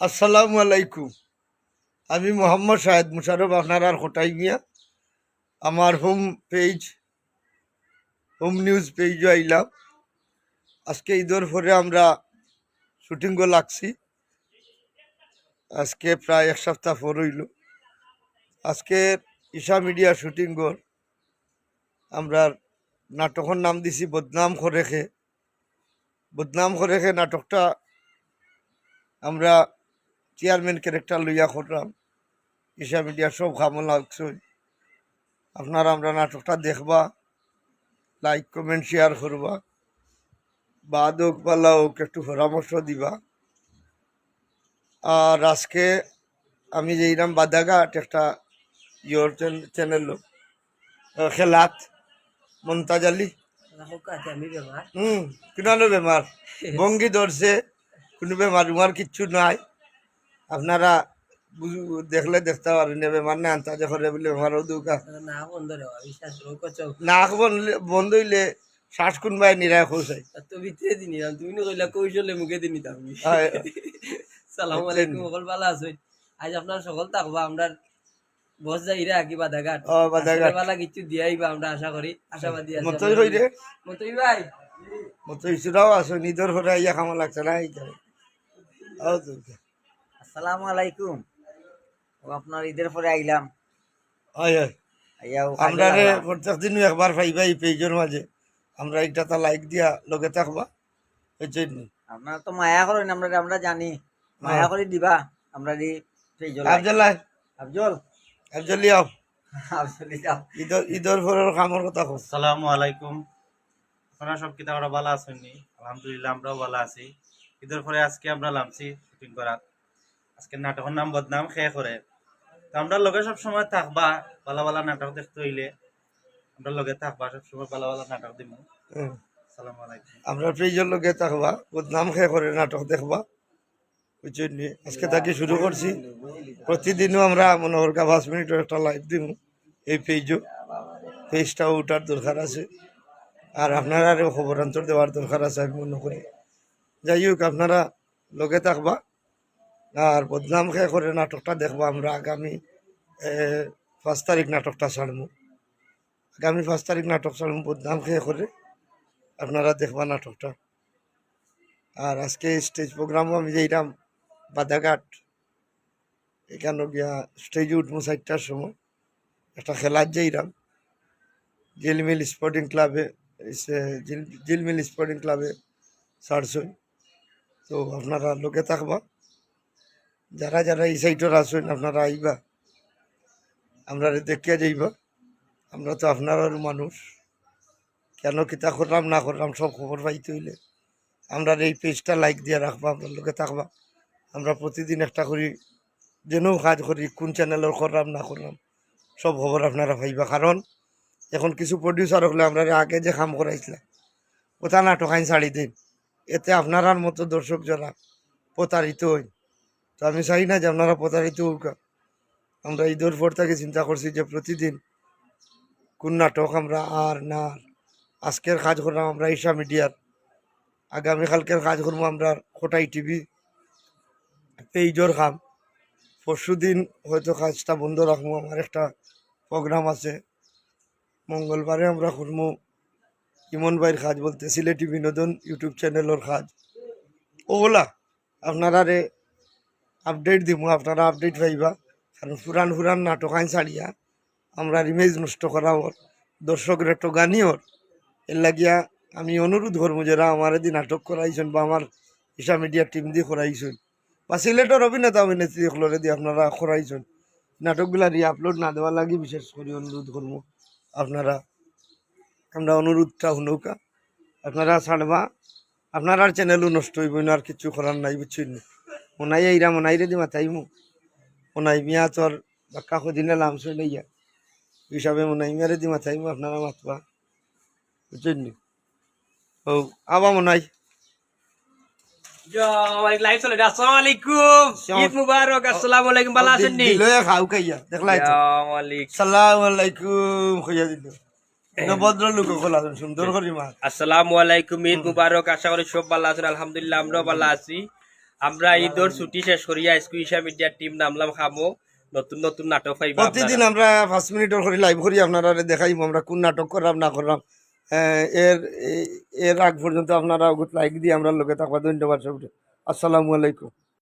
আসসালামু আলাইকুম। আমি মোহাম্মদ শাহেদ মুশারফ, আপনার আর কোটাই মিয়া আমার হোম পেজ হোম নিউজ পেজও আইলাম। আজকে ঈদের পরে আমরা শুটিংও লাগছি। আজকে প্রায় এক সপ্তাহ পর হইল। আজকে ঈশা মিডিয়া শুটিংর আমরা নাটকের নাম দিছি বদনাম করেখে। বদনাম করেখে নাটকটা আমরা চেয়ারম্যান ক্যারেক্টার লইয়া করলাম ঈশা মিডিয়া সব খামো লাগছে। আপনারা আমরা নাটকটা দেখবা লাইক কমেন্ট শেয়ার করবা। বাদ হোক পালা হোক একটু পরামর্শ দিবা। আর আজকে আমি যে যেইরাম বাদাঘাট একটা ইয়োর চ্যানেল খেলাত মমতাজ আলী। হুম কিনালো বেমার। ভঙ্গি ধরছে কোনো বেমার উমার কিচ্ছু নাই। আপনারা দেখলে দেখতে পারেন বেমার না আন্তাজে করে বলে বেমারও দুকা। নাক বন্ধ হইলে শ্বাস কোনবাই নিরায় খোঁসাই তো ভিতরে দিনি তুমি কইলা কৌশলে মুখে দিনি তো আমি। সালাম আলাইকুম সকল ভালো আছেন? আজ আপনার সকল থাকবা আমরা বস যাই রে আকি বাদাঘাট ও, বাদাঘাট। বালা কিছু দিয়াইবা আমরা আশা করি আশাবাদী আছি মতই হই রে। মতই ভাই। মতো ইসুরাও আছো নিদর করে ইয়া খামা লাগছে না এই করে ও দুর্গা আসসালামু আলাইকুম। ও আপনার ঈদের পরে আইলাম। হয় হয়। আমরা প্রত্যেক দিন একবার পাইবা এই পেজের মাঝে। আমরা একটা তা লাইক দিয়া লগে থাকবা। এই জন্য। আপনার তো মায়া করেন আমরা আমরা জানি। মায়া করে দিবা আমরা দি সেই জল আফজাল্লাহ। আফজল। আফজালি আফজল যাও। ঈদর ঈদর পরের কামর কথা কো আসসালামু আলাইকুম। আপনারা সব কিতা ভালো আছেন নি? আলহামদুলিল্লাহ আমরাও ভালো আছি। ঈদের পরে আজকে আমরা নামছি শুটিং করার। আজকে নাটকের নাম বদনাম খেয়ে করে তো আমরা লগে সব সময় থাকবা ভালো ভালো নাটক দেখতে হইলে। আমরা লগে থাকবা সব সময় ভালো ভালো নাটক দিব। আলাইকুম। আমরা পেজের লগে থাকবা বদনাম খেয়ে করে নাটক দেখবা। ওই আজকে তাকে শুরু করছি। প্রতিদিনও আমরা মনে করি পাঁচ মিনিটের একটা লাইভ দিব এই পেজও পেজটাও ওঠার দরকার আছে। আর আপনারা খবরান্তর দেওয়ার দরকার আছে আমি মনে করি। যাই হোক আপনারা লগে থাকবা। আর বদনাম খেয়ে করে নাটকটা দেখবা, আমরা আগামী পাঁচ তারিখ নাটকটা ছাড়বো। আগামী পাঁচ তারিখ নাটক ছাড়বো, বদনাম খেয়ে করে আপনারা দেখবা নাটকটা। আর আজকে স্টেজ প্রোগ্রামও আমি যেইরাম বাদাঘাট, এখানে গিয়া স্টেজে উঠবো চারটার সময়। একটা খেলার যেইরাম জিলমিল স্পোর্টিং ক্লাবে জিলমিল স্পোর্টিং ক্লাবে ছাড়ছই। তো আপনারা লোকে থাকবা। যারা যারা এই সাইডের আসুন আপনারা আইবা। আমরা দেখিয়া যাইবা। আমরা তো আপনার মানুষ। কেন কিতা করলাম, না করলাম, সব খবর পাইতে হইলে। আমরা এই পেজটা লাইক দিয়ে রাখবা, আপনার লোকে থাকবা। আমরা প্রতিদিন একটা করি, যেন কাজ করি, কোন চ্যানেলের করলাম, না করলাম, সব খবর আপনারা পাইবা। কারণ, এখন কিছু প্রডিউসার হলে আমরা আগে যে কাম করাইছিলাম কোথা নাটক আইন ছাড়ি দিন এতে আপনারার মতো দর্শক যারা প্রতারিত হই তো আমি চাই না যে আপনারা প্রতারিত হোক আমরা ঈদের পর থেকে চিন্তা করছি যে প্রতিদিন কোন নাটক আমরা আর না আজকের কাজ করলাম আমরা ঈশা মিডিয়ার। আগামীকালকের কাজ করব আমরা কোটাই টিভি। পেজর খাম। পরশু দিন হয়তো কাজটা বন্ধ রাখব, আমার একটা প্রোগ্রাম আছে। মঙ্গলবারে আমরা করব ইমন ভাইয়ের কাজ বলতে, সিলেটি বিনোদন ইউটিউব চ্যানেলের কাজ। ওগুলা আপনারা রে আপডেট দিব আপনারা আপডেট পাইবা। কারণ পুরান পুরান নাটক আইন ছাড়িয়া আমরা ইমেজ নষ্ট করা ওর দর্শকের একটু গানি ওর এর লাগিয়া আমি অনুরোধ করব যারা আমার এদিন নাটক করাইছেন বা আমার ঈশা মিডিয়া টিম দিয়ে করাইছেন বা সিলেটের অভিনেতা অভিনেত্রী সকলের দিয়ে আপনারা করাইছেন নাটকগুলা রি আপলোড না দেওয়ার লাগে বিশেষ করে অনুরোধ করব আপনারা, আমরা অনুরোধটা শুনৌকা। আপনারা ছাড়বা আপনার আর চ্যানেলও নষ্ট হইব না আর কিছু করার নাই বুঝছেন ওনাই আইরা ওনাই রে দি মাথাইমু ওনাই মিয়া তোর বাক্কা খুদিনে লাম লইয়া। হিসাবে মিয়ারে দি মাথাইমু আপনারা মাতবা। বুঝছেন ও আবা মনাই। সুন্দর করি মা আসসালামু আলাইকুম ঈদ মুবারক আশা করি সব ভালো আছেন আলহামদুলিল্লাহ আমরাও ভালো আছি। আমরা ঈদর ছুটি শেষ করিয়া স্কুইশা মিডিয়ার টিম নামলাম খামো। নতুন নতুন নাটক পাইবা প্রতিদিন আমরা পাঁচ মিনিটের করে লাইভ করি আপনারা দেখাইব আমরা কোন নাটক করলাম না করলাম এর এর আগ পর্যন্ত আপনারা লাইক দিয়ে আমরা লোকে থাকবা। ধন্যবাদ সবটা। আসসালামু আলাইকুম।